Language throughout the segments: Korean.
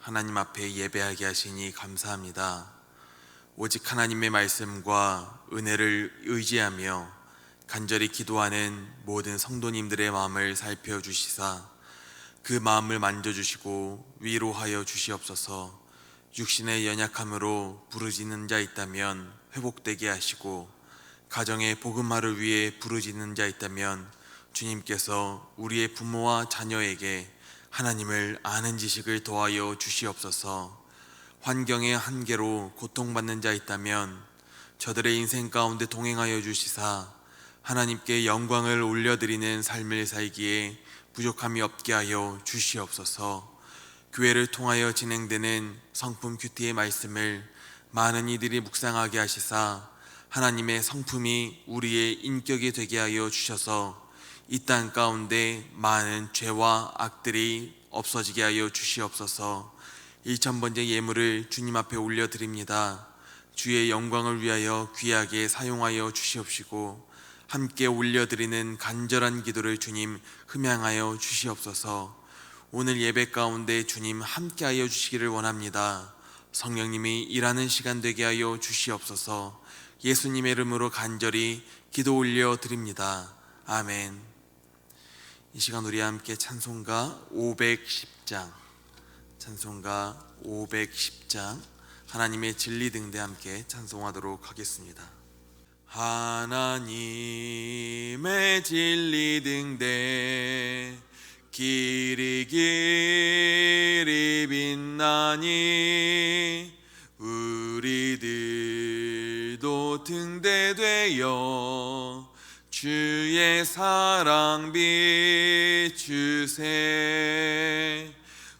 하나님 앞에 예배하게 하시니 감사합니다. 오직 하나님의 말씀과 은혜를 의지하며 간절히 기도하는 모든 성도님들의 마음을 살펴 주시사 그 마음을 만져주시고 위로하여 주시옵소서 육신의 연약함으로 부르짖는 자 있다면 회복되게 하시고 가정의 복음화를 위해 부르짖는 자 있다면 주님께서 우리의 부모와 자녀에게 하나님을 아는 지식을 더하여 주시옵소서. 환경의 한계로 고통받는 자 있다면 저들의 인생 가운데 동행하여 주시사 하나님께 영광을 올려드리는 삶을 살기에 부족함이 없게 하여 주시옵소서. 교회를 통하여 진행되는 성품 큐티의 말씀을 많은 이들이 묵상하게 하시사 하나님의 성품이 우리의 인격이 되게 하여 주셔서 이 땅 가운데 많은 죄와 악들이 없어지게 하여 주시옵소서. 1천번째 예물을 주님 앞에 올려 드립니다. 주의 영광을 위하여 귀하게 사용하여 주시옵시고 함께 올려 드리는 간절한 기도를 주님 흠양하여 주시옵소서. 오늘 예배 가운데 주님 함께하여 주시기를 원합니다. 성령님이 일하는 시간 되게 하여 주시옵소서. 예수님의 이름으로 간절히 기도 올려 드립니다. 아멘. 이 시간 우리 함께 찬송가 510장 찬송가 510장 하나님의 진리 등대 함께 찬송하도록 하겠습니다. 하나님의 진리 등대 길이 길이 빛나니 우리들도 등대되어 주의 사랑 비추세.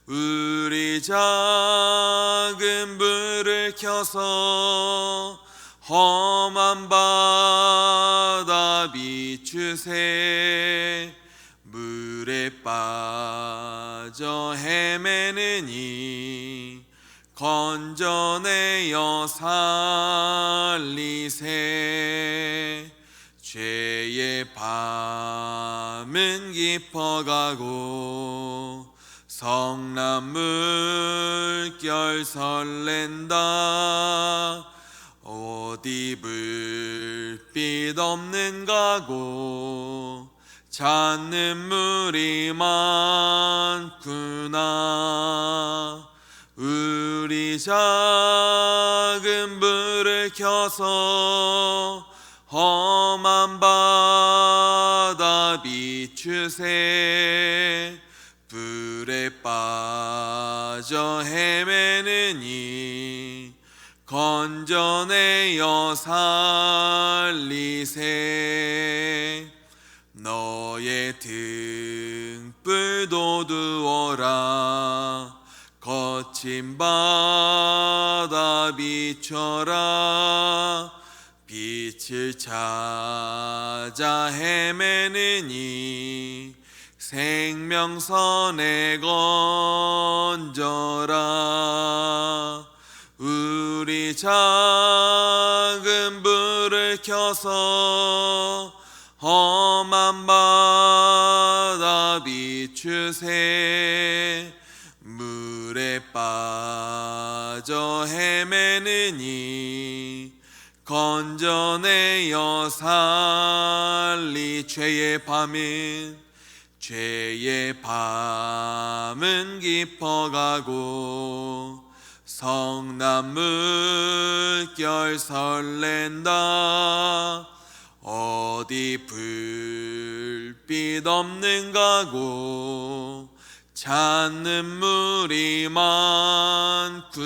우리 작은 불을 켜서 험한 바다 비추세. 물에 빠져 헤매는 이 건져내어 살리세 밤은 깊어가고 성남 물결 설렌다. 어디 불빛 없는 가고 찾는 물이 많구나. 우리 작은 불을 켜서 험한 바다 비추세 불에 빠져 헤매는 이 건져내어 살리세 너의 등불도 두어라. 거친 바다 비춰라 빛을 찾아 헤매는 이 생명선에 건져라. 우리 작은 불을 켜서 험한 바다 비추세. 물에 빠져 헤매는 이 건져내어 살리 죄의 밤은 죄의 밤은 깊어가고 성남 물결 설렌다. 어디 불빛 없는 가고 찾는 물이 많구나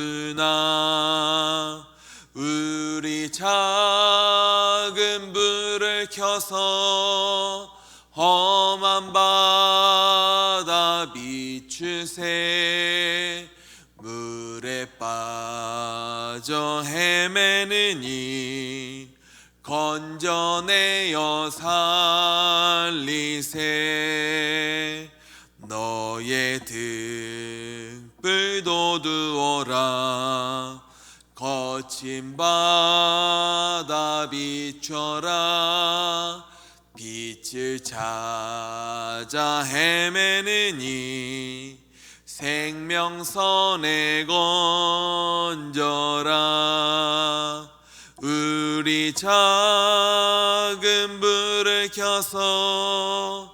우리 작은 불을 켜서 험한 바다 비추세. 물에 빠져 헤매느니 건져내어 살리세. 너의 등불도 두어라 거친 바다 비춰라. 빛을 찾아 헤매느니 생명선에 건져라. 우리 작은 불을 켜서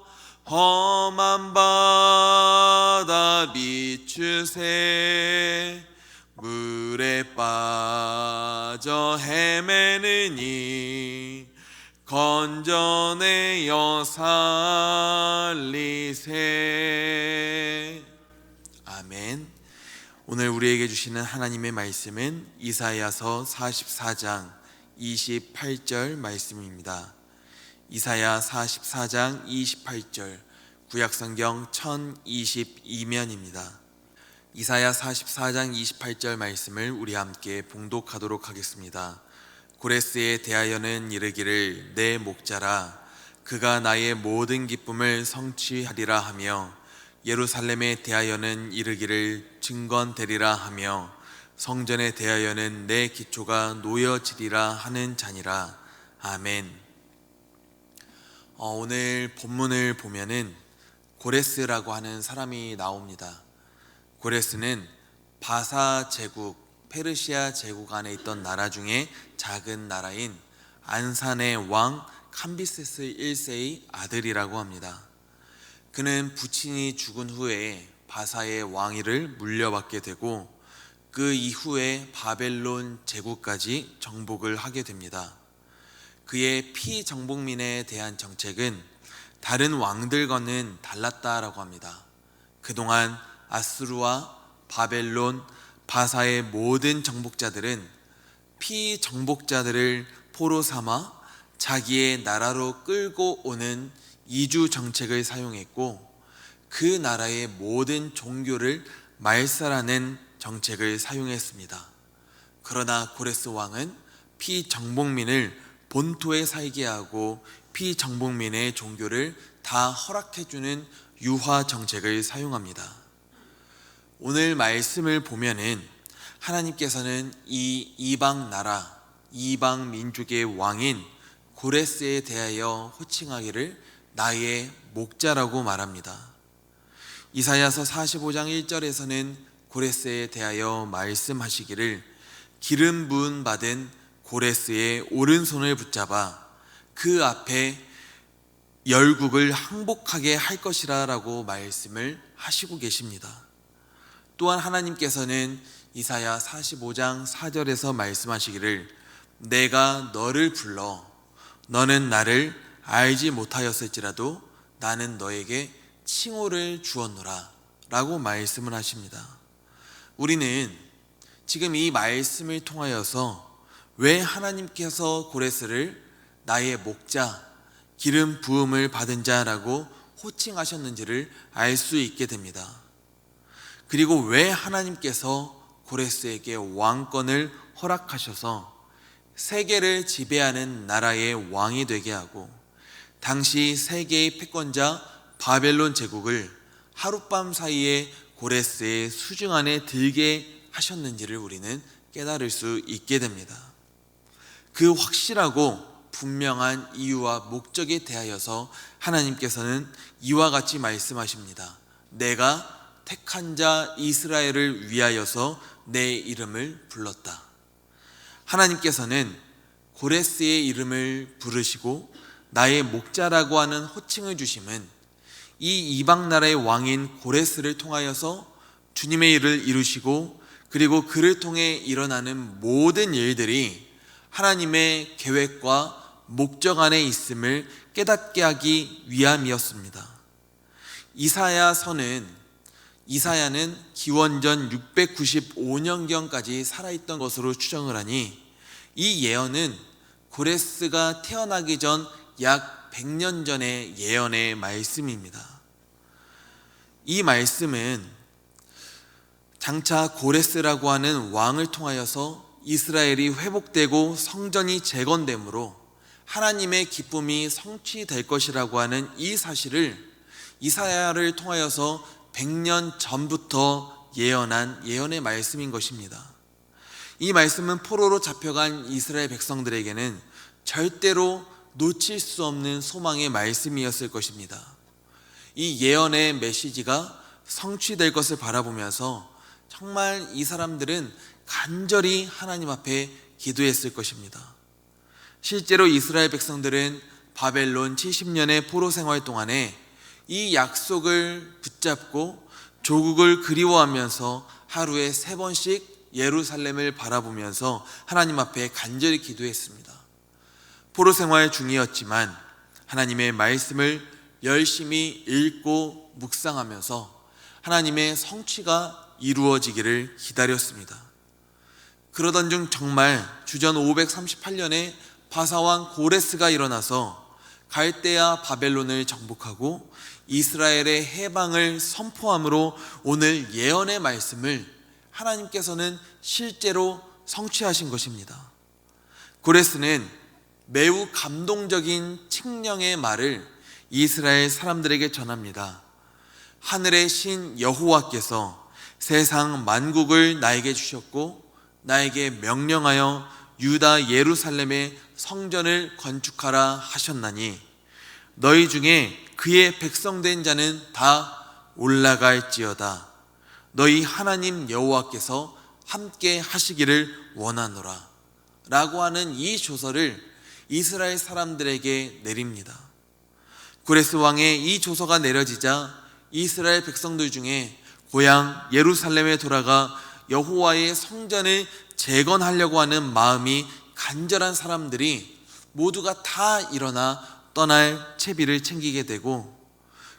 헤매느니 건져내어 살리세. 아멘. 오늘 우리에게 주시는 하나님의 말씀은 이사야서 44장 28절 말씀입니다. 이사야 44장 28절 구약성경 1022면입니다 이사야 44장 28절 말씀을 우리 함께 봉독하도록 하겠습니다. 고레스에 대하여는 이르기를 내 목자라 그가 나의 모든 기쁨을 성취하리라 하며 예루살렘에 대하여는 이르기를 증건되리라 하며 성전에 대하여는 내 기초가 놓여지리라 하는 자니라 아멘. 어, 오늘 본문을 보면은 고레스라고 하는 사람이 나옵니다. 고레스는 바사 제국, 페르시아 제국 안에 있던 나라 중에 작은 나라인 안산의 왕 캄비세스 1세의 아들이라고 합니다. 그는 부친이 죽은 후에 바사의 왕위를 물려받게 되고 그 이후에 바벨론 제국까지 정복을 하게 됩니다. 그의 피정복민에 대한 정책은 다른 왕들과는 달랐다라고 합니다. 그동안 아스루와 바벨론, 바사의 모든 정복자들은 피정복자들을 포로 삼아 자기의 나라로 끌고 오는 이주 정책을 사용했고 그 나라의 모든 종교를 말살하는 정책을 사용했습니다. 그러나 고레스 왕은 피정복민을 본토에 살게 하고 피정복민의 종교를 다 허락해주는 유화 정책을 사용합니다. 오늘 말씀을 보면은 하나님께서는 이 이방 나라, 이방 민족의 왕인 고레스에 대하여 호칭하기를 나의 목자라고 말합니다. 이사야서 45장 1절에서는 고레스에 대하여 말씀하시기를 기름 부은 받은 고레스의 오른손을 붙잡아 그 앞에 열국을 항복하게 할 것이라라고 말씀을 하시고 계십니다. 또한 하나님께서는 이사야 45장 4절에서 말씀하시기를 내가 너를 불러 너는 나를 알지 못하였을지라도 나는 너에게 칭호를 주었노라 라고 말씀을 하십니다. 우리는 지금 이 말씀을 통하여서 왜 하나님께서 고레스를 나의 목자, 기름 부음을 받은 자라고 호칭하셨는지를 알 수 있게 됩니다. 그리고 왜 하나님께서 고레스에게 왕권을 허락하셔서 세계를 지배하는 나라의 왕이 되게 하고 당시 세계의 패권자 바벨론 제국을 하룻밤 사이에 고레스의 수중 안에 들게 하셨는지를 우리는 깨달을 수 있게 됩니다. 그 확실하고 분명한 이유와 목적에 대하여서 하나님께서는 이와 같이 말씀하십니다. 내가 택한 자 이스라엘을 위하여서 내 이름을 불렀다. 하나님께서는 고레스의 이름을 부르시고 나의 목자라고 하는 호칭을 주심은 이 이방 나라의 왕인 고레스를 통하여서 주님의 일을 이루시고 그리고 그를 통해 일어나는 모든 일들이 하나님의 계획과 목적 안에 있음을 깨닫게 하기 위함이었습니다. 이사야 서는 이사야는 기원전 695년경까지 살아있던 것으로 추정을 하니 이 예언은 고레스가 태어나기 전 약 100년 전의 예언의 말씀입니다. 이 말씀은 장차 고레스라고 하는 왕을 통하여서 이스라엘이 회복되고 성전이 재건되므로 하나님의 기쁨이 성취될 것이라고 하는 이 사실을 이사야를 통하여서 100년 전부터 예언한 예언의 말씀인 것입니다. 이 말씀은 포로로 잡혀간 이스라엘 백성들에게는 절대로 놓칠 수 없는 소망의 말씀이었을 것입니다. 이 예언의 메시지가 성취될 것을 바라보면서 정말 이 사람들은 간절히 하나님 앞에 기도했을 것입니다. 실제로 이스라엘 백성들은 바벨론 70년의 포로 생활 동안에 이 약속을 붙잡고 조국을 그리워하면서 하루에 세 번씩 예루살렘을 바라보면서 하나님 앞에 간절히 기도했습니다. 포로 생활 중이었지만 하나님의 말씀을 열심히 읽고 묵상하면서 하나님의 성취가 이루어지기를 기다렸습니다. 그러던 중 정말 주전 538년에 바사왕 고레스가 일어나서 갈대아 바벨론을 정복하고 이스라엘의 해방을 선포함으로 오늘 예언의 말씀을 하나님께서는 실제로 성취하신 것입니다. 고레스는 매우 감동적인 칙령의 말을 이스라엘 사람들에게 전합니다. 하늘의 신 여호와께서 세상 만국을 나에게 주셨고 나에게 명령하여 유다 예루살렘의 성전을 건축하라 하셨나니 너희 중에 그의 백성된 자는 다 올라갈지어다 너희 하나님 여호와께서 함께 하시기를 원하노라 라고 하는 이 조서를 이스라엘 사람들에게 내립니다. 구레스 왕의 이 조서가 내려지자 이스라엘 백성들 중에 고향 예루살렘에 돌아가 여호와의 성전을 재건하려고 하는 마음이 간절한 사람들이 모두가 다 일어나 떠날 채비를 챙기게 되고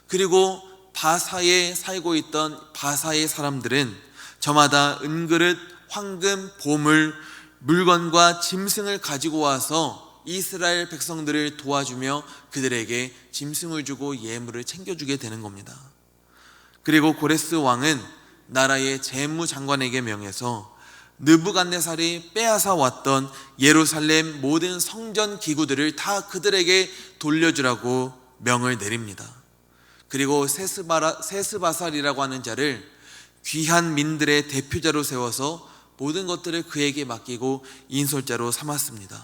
그리고 바사에 살고 있던 바사의 사람들은 저마다 은그릇, 황금, 보물, 물건과 짐승을 가지고 와서 이스라엘 백성들을 도와주며 그들에게 짐승을 주고 예물을 챙겨주게 되는 겁니다. 그리고 고레스 왕은 나라의 재무 장관에게 명해서 느부갓네살이 빼앗아 왔던 예루살렘 모든 성전 기구들을 다 그들에게 돌려주라고 명을 내립니다. 그리고 세스바라, 세스바살이라고 하는 자를 귀한 민들의 대표자로 세워서 모든 것들을 그에게 맡기고 인솔자로 삼았습니다.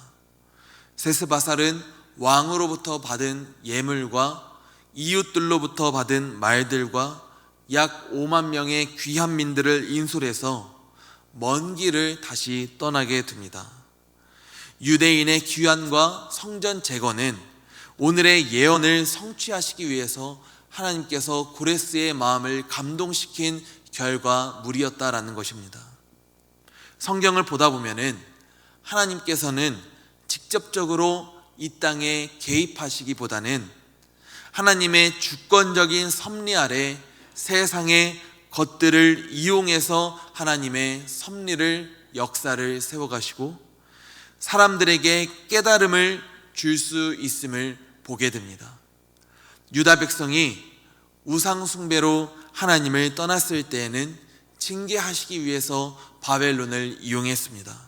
세스바살은 왕으로부터 받은 예물과 이웃들로부터 받은 말들과 약 5만 명의 귀한 민들을 인솔해서 먼 길을 다시 떠나게 됩니다. 유대인의 귀환과 성전 재건은 오늘의 예언을 성취하시기 위해서 하나님께서 고레스의 마음을 감동시킨 결과물이었다라는 것입니다. 성경을 보다 보면은 하나님께서는 직접적으로 이 땅에 개입하시기보다는 하나님의 주권적인 섭리 아래 세상의 것들을 이용해서 하나님의 섭리를 역사를 세워가시고 사람들에게 깨달음을 줄 수 있음을 보게 됩니다. 유다 백성이 우상숭배로 하나님을 떠났을 때에는 징계하시기 위해서 바벨론을 이용했습니다.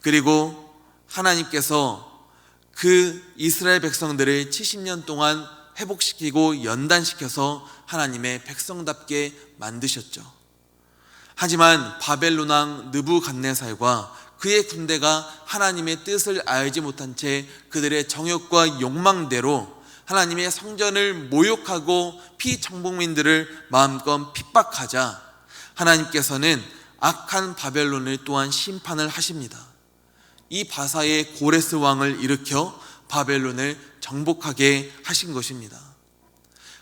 그리고 하나님께서 그 이스라엘 백성들을 70년 동안 회복시키고 연단시켜서 하나님의 백성답게 만드셨죠. 하지만 바벨론 왕 느부갓네살과 그의 군대가 하나님의 뜻을 알지 못한 채 그들의 정욕과 욕망대로 하나님의 성전을 모욕하고 피정복민들을 마음껏 핍박하자 하나님께서는 악한 바벨론을 또한 심판을 하십니다. 이 바사의 고레스 왕을 일으켜 바벨론을 정복하게 하신 것입니다.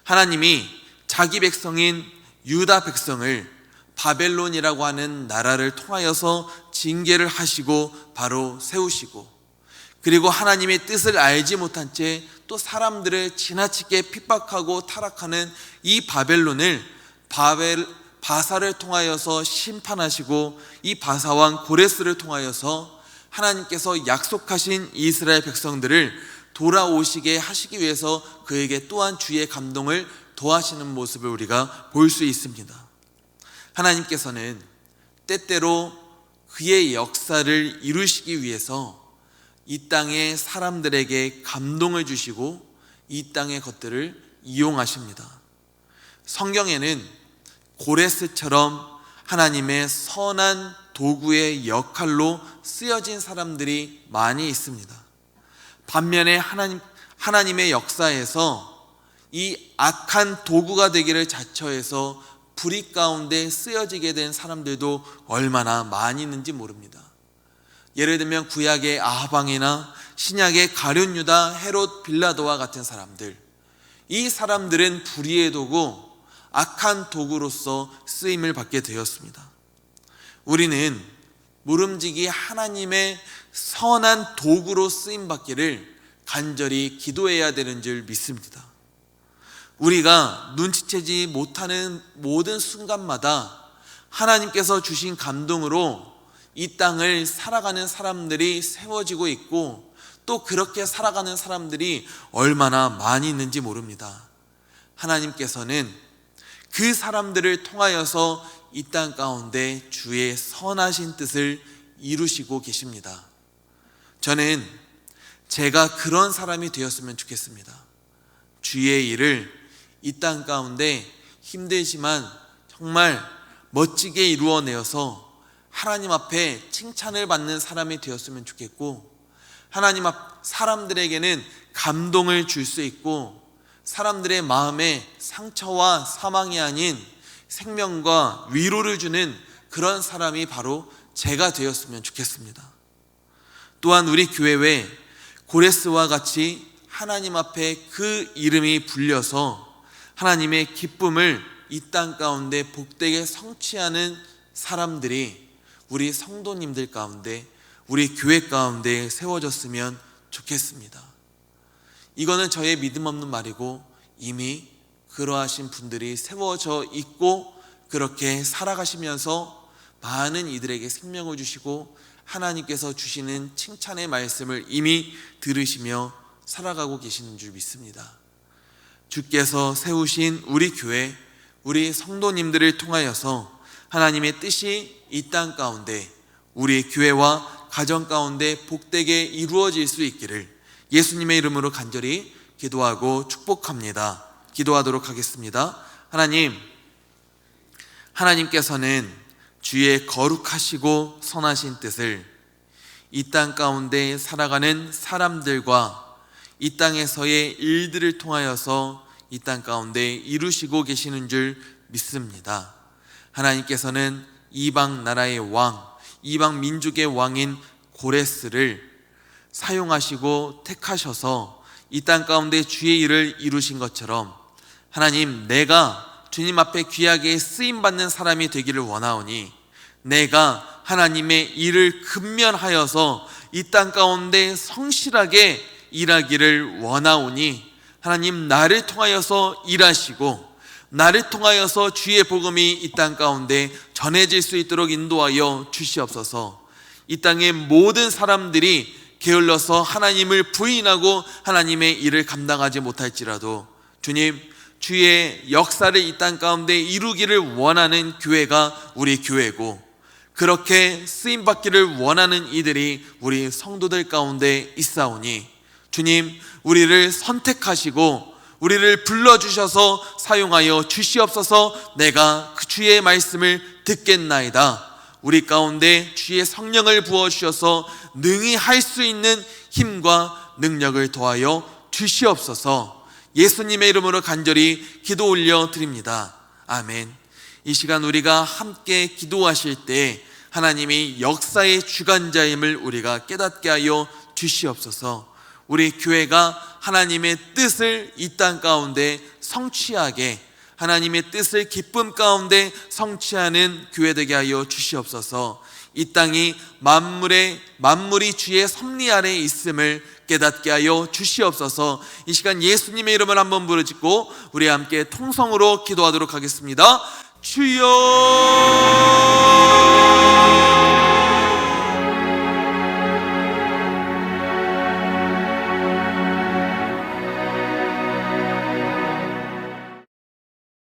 하나님이 자기 백성인 유다 백성을 바벨론이라고 하는 나라를 통하여서 징계를 하시고 바로 세우시고 그리고 하나님의 뜻을 알지 못한 채 또 사람들을 지나치게 핍박하고 타락하는 이 바벨론을 바벨 바사를 통하여서 심판하시고 이 바사 왕 고레스를 통하여서 하나님께서 약속하신 이스라엘 백성들을 돌아오시게 하시기 위해서 그에게 또한 주의 감동을 도하시는 모습을 우리가 볼 수 있습니다. 하나님께서는 때때로 그의 역사를 이루시기 위해서 이 땅의 사람들에게 감동을 주시고 이 땅의 것들을 이용하십니다. 성경에는 고레스처럼 하나님의 선한 도구의 역할로 쓰여진 사람들이 많이 있습니다. 반면에 하나님, 하나님의 역사에서 이 악한 도구가 되기를 자처해서 불의 가운데 쓰여지게 된 사람들도 얼마나 많이 있는지 모릅니다. 예를 들면 구약의 아방이나 신약의 가룟 유다, 헤롯, 빌라도와 같은 사람들. 이 사람들은 불의의 도구, 악한 도구로서 쓰임을 받게 되었습니다. 우리는 무름지기 하나님의 선한 도구로 쓰임 받기를 간절히 기도해야 되는 줄 믿습니다. 우리가 눈치채지 못하는 모든 순간마다 하나님께서 주신 감동으로 이 땅을 살아가는 사람들이 세워지고 있고 또 그렇게 살아가는 사람들이 얼마나 많이 있는지 모릅니다. 하나님께서는 그 사람들을 통하여서 이 땅 가운데 주의 선하신 뜻을 이루시고 계십니다. 저는 제가 그런 사람이 되었으면 좋겠습니다. 주의 일을 이 땅 가운데 힘들지만 정말 멋지게 이루어내어서 하나님 앞에 칭찬을 받는 사람이 되었으면 좋겠고 하나님 앞 사람들에게는 감동을 줄 수 있고 사람들의 마음에 상처와 사망이 아닌 생명과 위로를 주는 그런 사람이 바로 제가 되었으면 좋겠습니다. 또한 우리 교회 외 고레스와 같이 하나님 앞에 그 이름이 불려서 하나님의 기쁨을 이 땅 가운데 복되게 성취하는 사람들이 우리 성도님들 가운데 우리 교회 가운데 세워졌으면 좋겠습니다. 이거는 저의 믿음 없는 말이고 이미 그러하신 분들이 세워져 있고 그렇게 살아가시면서 많은 이들에게 생명을 주시고 하나님께서 주시는 칭찬의 말씀을 이미 들으시며 살아가고 계시는 줄 믿습니다. 주께서 세우신 우리 교회, 우리 성도님들을 통하여서 하나님의 뜻이 이 땅 가운데 우리 교회와 가정 가운데 복되게 이루어질 수 있기를 예수님의 이름으로 간절히 기도하고 축복합니다. 기도하도록 하겠습니다. 하나님, 하나님께서는 주의 거룩하시고 선하신 뜻을 이 땅 가운데 살아가는 사람들과 이 땅에서의 일들을 통하여서 이 땅 가운데 이루시고 계시는 줄 믿습니다. 하나님께서는 이방 나라의 왕, 이방 민족의 왕인 고레스를 사용하시고 택하셔서 이 땅 가운데 주의 일을 이루신 것처럼 하나님 내가 주님 앞에 귀하게 쓰임 받는 사람이 되기를 원하오니 내가 하나님의 일을 근면하여서 이 땅 가운데 성실하게 일하기를 원하오니 하나님 나를 통하여서 일하시고 나를 통하여서 주의 복음이 이 땅 가운데 전해질 수 있도록 인도하여 주시옵소서. 이 땅의 모든 사람들이 게을러서 하나님을 부인하고 하나님의 일을 감당하지 못할지라도 주님 주의 역사를 이 땅 가운데 이루기를 원하는 교회가 우리 교회고 그렇게 쓰임 받기를 원하는 이들이 우리 성도들 가운데 있사오니 주님 우리를 선택하시고 우리를 불러 주셔서 사용하여 주시옵소서 내가 그 주의 말씀을 듣겠나이다. 우리 가운데 주의 성령을 부어 주셔서 능히 할 수 있는 힘과 능력을 더하여 주시옵소서 예수님의 이름으로 간절히 기도 올려 드립니다. 아멘. 이 시간 우리가 함께 기도하실 때 하나님이 역사의 주관자임을 우리가 깨닫게 하여 주시옵소서 우리 교회가 하나님의 뜻을 이 땅 가운데 성취하게 하나님의 뜻을 기쁨 가운데 성취하는 교회 되게 하여 주시옵소서. 이 땅이 만물의 만물이 주의 섭리 아래 있음을 깨닫게 하여 주시옵소서. 이 시간 예수님의 이름을 한번 부르짖고 우리 함께 통성으로 기도하도록 하겠습니다. 주여